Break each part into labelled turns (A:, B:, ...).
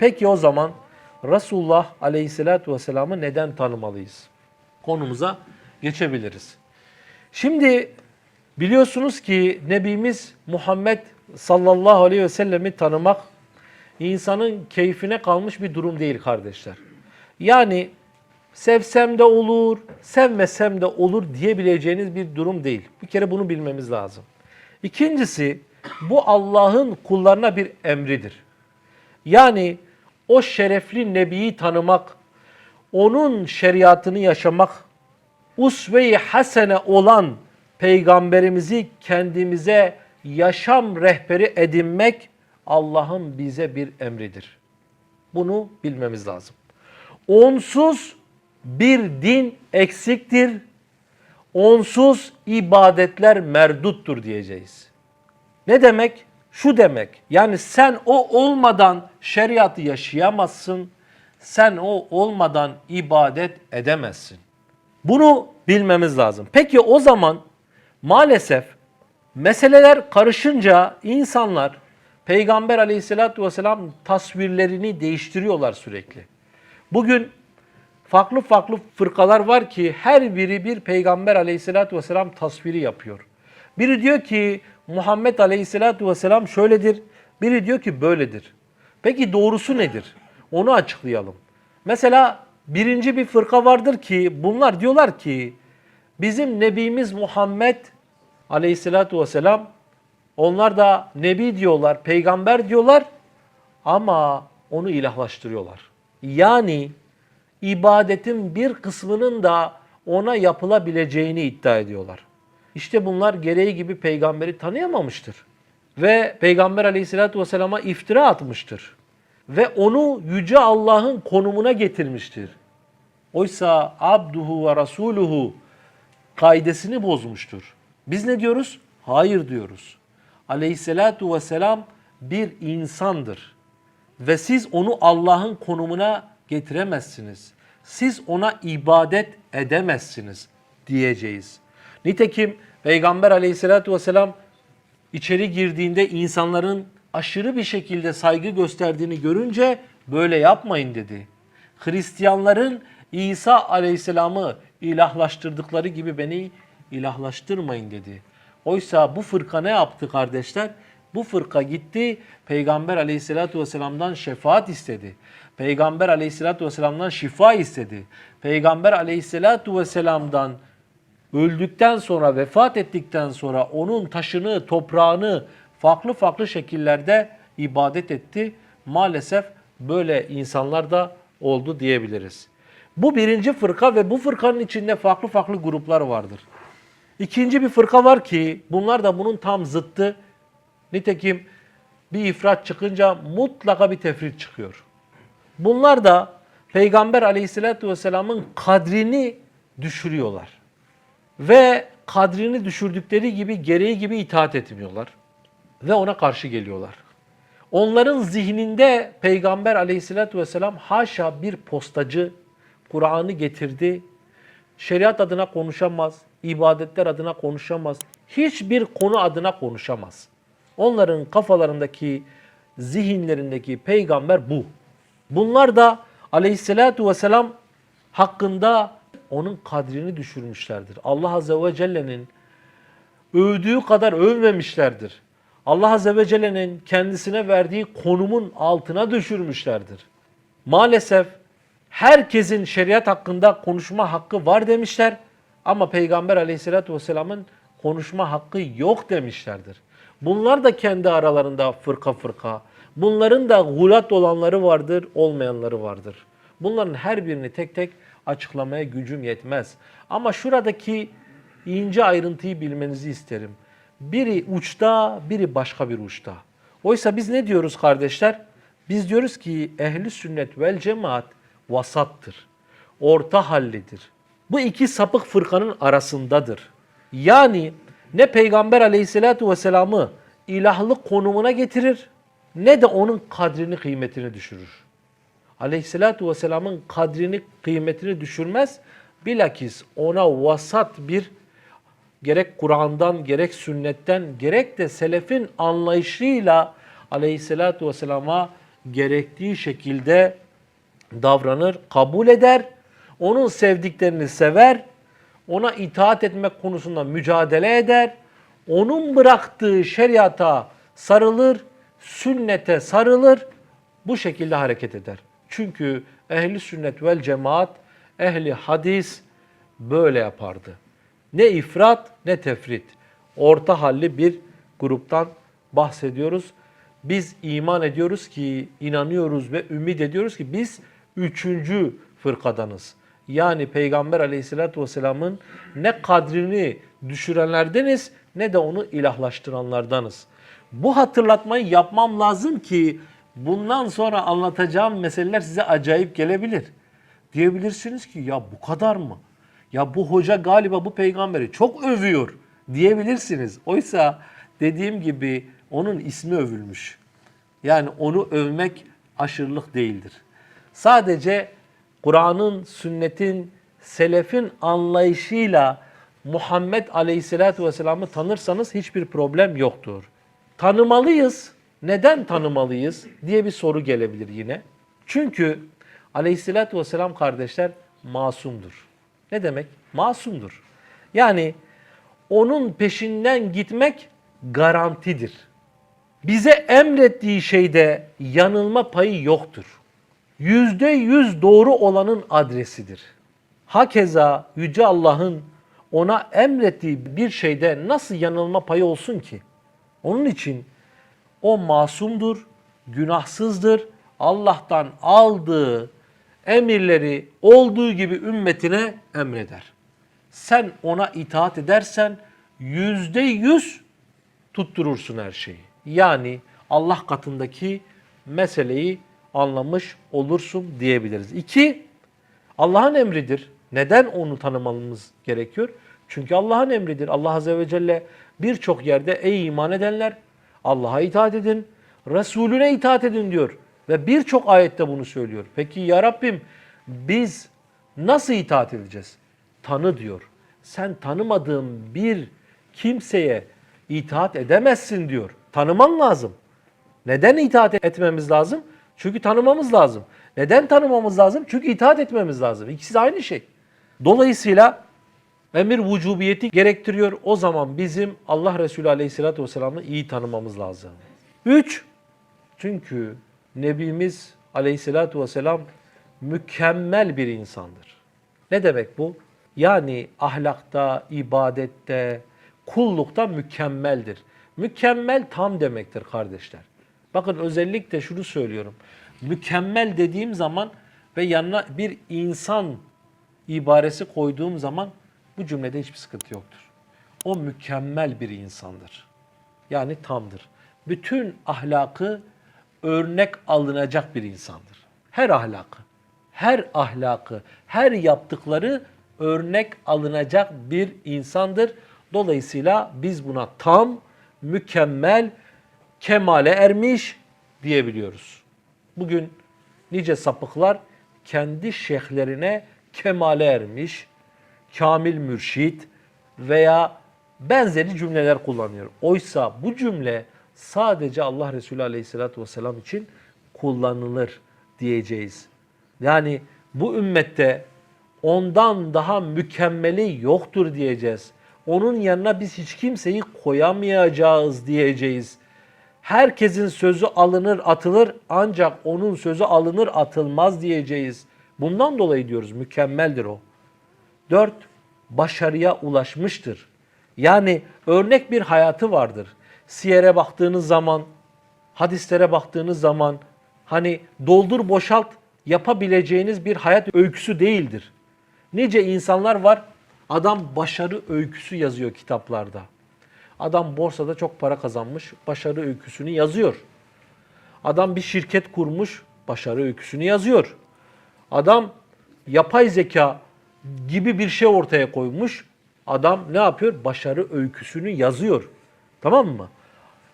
A: Peki o zaman Resulullah Aleyhisselatü Vesselam'ı neden tanımalıyız? Konumuza geçebiliriz. Şimdi biliyorsunuz ki Nebimiz Muhammed sallallahu aleyhi ve sellemi tanımak insanın keyfine kalmış bir durum değil kardeşler. Yani sevsem de olur, sevmesem de olur diyebileceğiniz bir durum değil. Bir kere bunu bilmemiz lazım. İkincisi bu Allah'ın kullarına bir emridir. Yani o şerefli nebiyi tanımak, onun şeriatını yaşamak, usve-i hasene olan peygamberimizi kendimize yaşam rehberi edinmek Allah'ın bize bir emridir. Bunu bilmemiz lazım. Onsuz bir din eksiktir. Onsuz ibadetler merduttur diyeceğiz. Ne demek? Şu demek. Yani sen o olmadan şeriatı yaşayamazsın. Sen o olmadan ibadet edemezsin. Bunu bilmemiz lazım. Peki o zaman maalesef meseleler karışınca insanlar Peygamber aleyhissalatü vesselam tasvirlerini değiştiriyorlar sürekli. Bugün farklı farklı fırkalar var ki her biri bir Peygamber aleyhissalatü vesselam tasviri yapıyor. Biri diyor ki Muhammed aleyhissalatü vesselam şöyledir, biri diyor ki böyledir. Peki doğrusu nedir? Onu açıklayalım. Mesela birinci bir fırka vardır ki bunlar diyorlar ki bizim Nebimiz Muhammed aleyhissalatü vesselam onlar da nebi diyorlar, peygamber diyorlar ama onu ilahlaştırıyorlar. Yani ibadetin bir kısmının da ona yapılabileceğini iddia ediyorlar. İşte bunlar gereği gibi peygamberi tanıyamamıştır. Ve Peygamber aleyhissalatü vesselama iftira atmıştır. Ve onu Yüce Allah'ın konumuna getirmiştir. Oysa abduhu ve rasuluhu kaidesini bozmuştur. Biz ne diyoruz? Hayır diyoruz. Aleyhissalatu vesselam bir insandır. Ve siz onu Allah'ın konumuna getiremezsiniz. Siz ona ibadet edemezsiniz diyeceğiz. Nitekim Peygamber aleyhissalatu vesselam içeri girdiğinde insanların aşırı bir şekilde saygı gösterdiğini görünce böyle yapmayın dedi. Hristiyanların İsa aleyhisselamı ilahlaştırdıkları gibi beni ilahlaştırmayın dedi. Oysa bu fırka ne yaptı kardeşler? Bu fırka gitti Peygamber aleyhissalatu vesselam'dan şefaat istedi. Peygamber aleyhissalatu vesselam'dan şifa istedi. Peygamber aleyhissalatu vesselam'dan öldükten sonra, vefat ettikten sonra onun taşını, toprağını farklı farklı şekillerde ibadet etti. Maalesef böyle insanlar da oldu diyebiliriz. Bu birinci fırka ve bu fırkanın içinde farklı farklı gruplar vardır. İkinci bir fırka var ki bunlar da bunun tam zıttı. Nitekim bir ifrat çıkınca mutlaka bir tefrit çıkıyor. Bunlar da Peygamber aleyhissalatü vesselamın kadrini düşürüyorlar. Ve kadrini düşürdükleri gibi gereği gibi itaat etmiyorlar. Ve ona karşı geliyorlar. Onların zihninde Peygamber aleyhissalatü vesselam haşa bir postacı, Kur'an'ı getirdi. Şeriat adına konuşamaz, ibadetler adına konuşamaz. Hiçbir konu adına konuşamaz. Onların kafalarındaki, zihinlerindeki peygamber bu. Bunlar da aleyhissalatu vesselam hakkında onun kadrini düşürmüşlerdir. Allah Azze ve Celle'nin övdüğü kadar övmemişlerdir. Allah Azze ve Celle'nin kendisine verdiği konumun altına düşürmüşlerdir. Maalesef herkesin şeriat hakkında konuşma hakkı var demişler ama Peygamber aleyhissalatü vesselamın konuşma hakkı yok demişlerdir. Bunlar da kendi aralarında fırka fırka, bunların da gulat olanları vardır, olmayanları vardır. Bunların her birini tek tek açıklamaya gücüm yetmez. Ama şuradaki ince ayrıntıyı bilmenizi isterim. Biri uçta, biri başka bir uçta. Oysa biz ne diyoruz kardeşler? Biz diyoruz ki ehli sünnet vel cemaat vasattır. Orta hallidir. Bu iki sapık fırkanın arasındadır. Yani ne Peygamber aleyhissalatu vesselam'ı ilahlık konumuna getirir ne de onun kadrini kıymetini düşürür. Aleyhissalatu vesselam'ın kadrini kıymetini düşürmez. Bilakis ona vasat bir gerek Kur'an'dan gerek sünnetten gerek de selefin anlayışıyla aleyhissalatu vesselama gerektiği şekilde davranır, kabul eder, onun sevdiklerini sever, ona itaat etmek konusunda mücadele eder, onun bıraktığı şeriata sarılır, sünnete sarılır, bu şekilde hareket eder. Çünkü ehli sünnet vel cemaat, ehli hadis böyle yapardı. Ne ifrat ne tefrit. Orta halli bir gruptan bahsediyoruz. Biz iman ediyoruz ki, inanıyoruz ve ümit ediyoruz ki biz üçüncü fırkadanız. Yani Peygamber aleyhissalatü vesselamın ne kadrini düşürenlerdeniz ne de onu ilahlaştıranlardanız. Bu hatırlatmayı yapmam lazım ki bundan sonra anlatacağım meseleler size acayip gelebilir. Diyebilirsiniz ki ya bu kadar mı? Ya bu hoca galiba bu peygamberi çok övüyor diyebilirsiniz. Oysa dediğim gibi onun ismi övülmüş. Yani onu övmek aşırılık değildir. Sadece Kur'an'ın, sünnetin, selefin anlayışıyla Muhammed Aleyhisselatü Vesselam'ı tanırsanız hiçbir problem yoktur. Tanımalıyız. Neden tanımalıyız diye bir soru gelebilir yine. Çünkü Aleyhisselatü Vesselam kardeşler masumdur. Ne demek? Masumdur. Yani onun peşinden gitmek garantidir. Bize emrettiği şeyde yanılma payı yoktur. Yüzde yüz doğru olanın adresidir. Hakeza Yüce Allah'ın ona emrettiği bir şeyde nasıl yanılma payı olsun ki? Onun için o masumdur, günahsızdır. Allah'tan aldığı emirleri olduğu gibi ümmetine emreder. Sen ona itaat edersen yüzde yüz tutturursun her şeyi. Yani Allah katındaki meseleyi anlamış olursun diyebiliriz. İki, Allah'ın emridir. Neden onu tanımamız gerekiyor? Çünkü Allah'ın emridir. Allah Azze ve Celle birçok yerde ey iman edenler Allah'a itaat edin, Resulüne itaat edin diyor. Ve birçok ayette bunu söylüyor. Peki ya Rabbim biz nasıl itaat edeceğiz? Tanı diyor. Sen tanımadığın bir kimseye itaat edemezsin diyor. Tanıman lazım. Neden itaat etmemiz lazım? Çünkü tanımamız lazım. Neden tanımamız lazım? Çünkü itaat etmemiz lazım. İkisi de aynı şey. Dolayısıyla emir vücubiyeti gerektiriyor. O zaman bizim Allah Resulü Aleyhisselatü Vesselam'ı iyi tanımamız lazım. Üç, çünkü Nebimiz Aleyhisselatü Vesselam mükemmel bir insandır. Ne demek bu? Yani ahlakta, ibadette, kullukta mükemmeldir. Mükemmel tam demektir kardeşler. Bakın özellikle şunu söylüyorum. Mükemmel dediğim zaman ve yanına bir insan ibaresi koyduğum zaman bu cümlede hiçbir sıkıntı yoktur. O mükemmel bir insandır. Yani tamdır. Bütün ahlakı örnek alınacak bir insandır. Her ahlakı, her ahlakı, her yaptıkları örnek alınacak bir insandır. Dolayısıyla biz buna tam, mükemmel, kemale ermiş diyebiliyoruz. Bugün nice sapıklar kendi şeyhlerine kemale ermiş, kamil mürşit veya benzeri cümleler kullanıyor. Oysa bu cümle sadece Allah Resulü Aleyhisselatü Vesselam için kullanılır diyeceğiz. Yani bu ümmette ondan daha mükemmeli yoktur diyeceğiz. Onun yanına biz hiç kimseyi koyamayacağız diyeceğiz. Herkesin sözü alınır atılır ancak onun sözü alınır atılmaz diyeceğiz. Bundan dolayı diyoruz mükemmeldir o. Dört, başarıya ulaşmıştır. Yani örnek bir hayatı vardır. Siyere baktığınız zaman, hadislere baktığınız zaman hani doldur boşalt yapabileceğiniz bir hayat öyküsü değildir. Nice insanlar var adam başarı öyküsü yazıyor kitaplarda. Adam borsada çok para kazanmış, başarı öyküsünü yazıyor. Adam bir şirket kurmuş, başarı öyküsünü yazıyor. Adam yapay zeka gibi bir şey ortaya koymuş. Adam ne yapıyor? Başarı öyküsünü yazıyor. Tamam mı?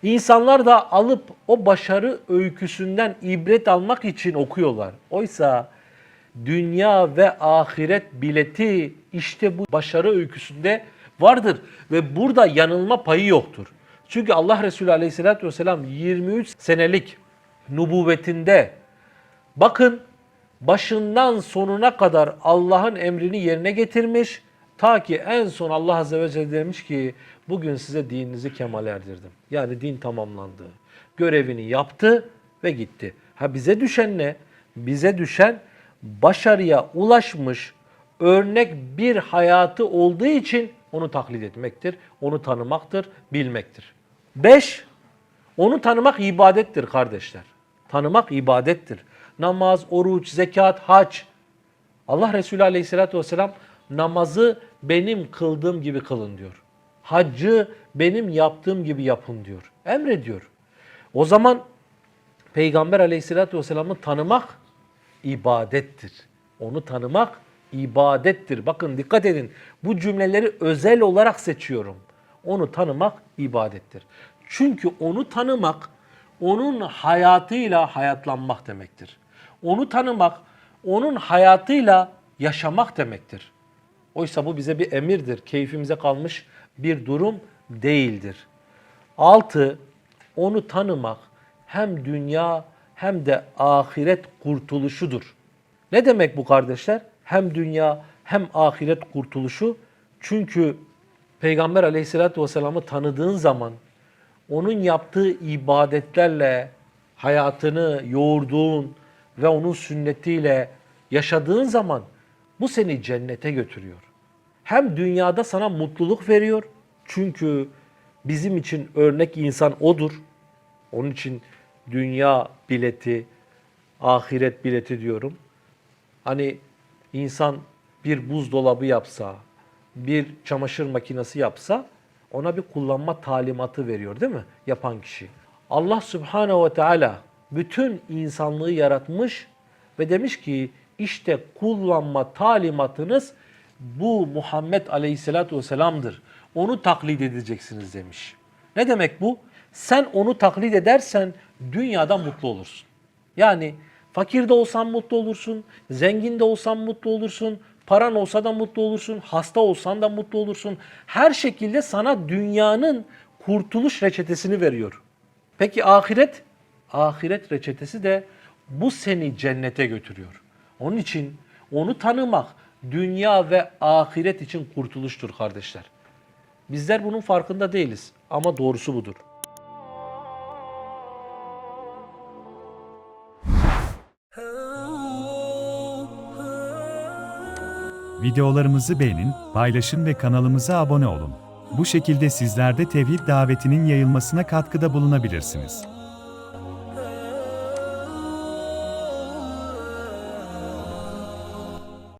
A: İnsanlar da alıp o başarı öyküsünden ibret almak için okuyorlar. Oysa dünya ve ahiret bileti işte bu başarı öyküsünde vardır ve burada yanılma payı yoktur. Çünkü Allah Resulü Aleyhisselatü Vesselam 23 senelik nubuvvetinde bakın başından sonuna kadar Allah'ın emrini yerine getirmiş. Ta ki en son Allah Azze ve Celle demiş ki bugün size dininizi kemal erdirdim. Yani din tamamlandı. Görevini yaptı ve gitti. Ha bize düşen ne? Bize düşen başarıya ulaşmış örnek bir hayatı olduğu için onu taklit etmektir, onu tanımaktır, bilmektir. Beş, onu tanımak ibadettir kardeşler. Tanımak ibadettir. Namaz, oruç, zekat, hac. Allah Resulü Aleyhisselatü Vesselam namazı benim kıldığım gibi kılın diyor. Haccı benim yaptığım gibi yapın diyor. Emrediyor. O zaman Peygamber Aleyhisselatü Vesselam'ı tanımak ibadettir. Onu tanımak ibadettir. Bakın dikkat edin. Bu cümleleri özel olarak seçiyorum. Onu tanımak ibadettir. Çünkü onu tanımak onun hayatıyla hayatlanmak demektir. Onu tanımak onun hayatıyla yaşamak demektir. Oysa bu bize bir emirdir. Keyfimize kalmış bir durum değildir. Altı, onu tanımak hem dünya hem de ahiret kurtuluşudur. Ne demek bu kardeşler? Hem dünya hem ahiret kurtuluşu. Çünkü Peygamber aleyhissalatü vesselam'ı tanıdığın zaman onun yaptığı ibadetlerle hayatını yoğurduğun ve onun sünnetiyle yaşadığın zaman bu seni cennete götürüyor. Hem dünyada sana mutluluk veriyor. Çünkü bizim için örnek insan odur. Onun için dünya bileti, ahiret bileti diyorum. Hani insan bir buzdolabı yapsa, bir çamaşır makinesi yapsa ona bir kullanma talimatı veriyor değil mi yapan kişi? Allah Subhanahu ve Teala bütün insanlığı yaratmış ve demiş ki işte kullanma talimatınız bu Muhammed Aleyhisselatü Vesselam'dır. Onu taklit edeceksiniz demiş. Ne demek bu? Sen onu taklit edersen dünyada mutlu olursun. Yani fakir de olsan mutlu olursun, zengin de olsan mutlu olursun, paran olsa da mutlu olursun, hasta olsan da mutlu olursun. Her şekilde sana dünyanın kurtuluş reçetesini veriyor. Peki ahiret? Ahiret reçetesi de bu seni cennete götürüyor. Onun için onu tanımak dünya ve ahiret için kurtuluştur kardeşler. Bizler bunun farkında değiliz ama doğrusu budur.
B: Videolarımızı beğenin, paylaşın ve kanalımıza abone olun. Bu şekilde sizler de tevhid davetinin yayılmasına katkıda bulunabilirsiniz.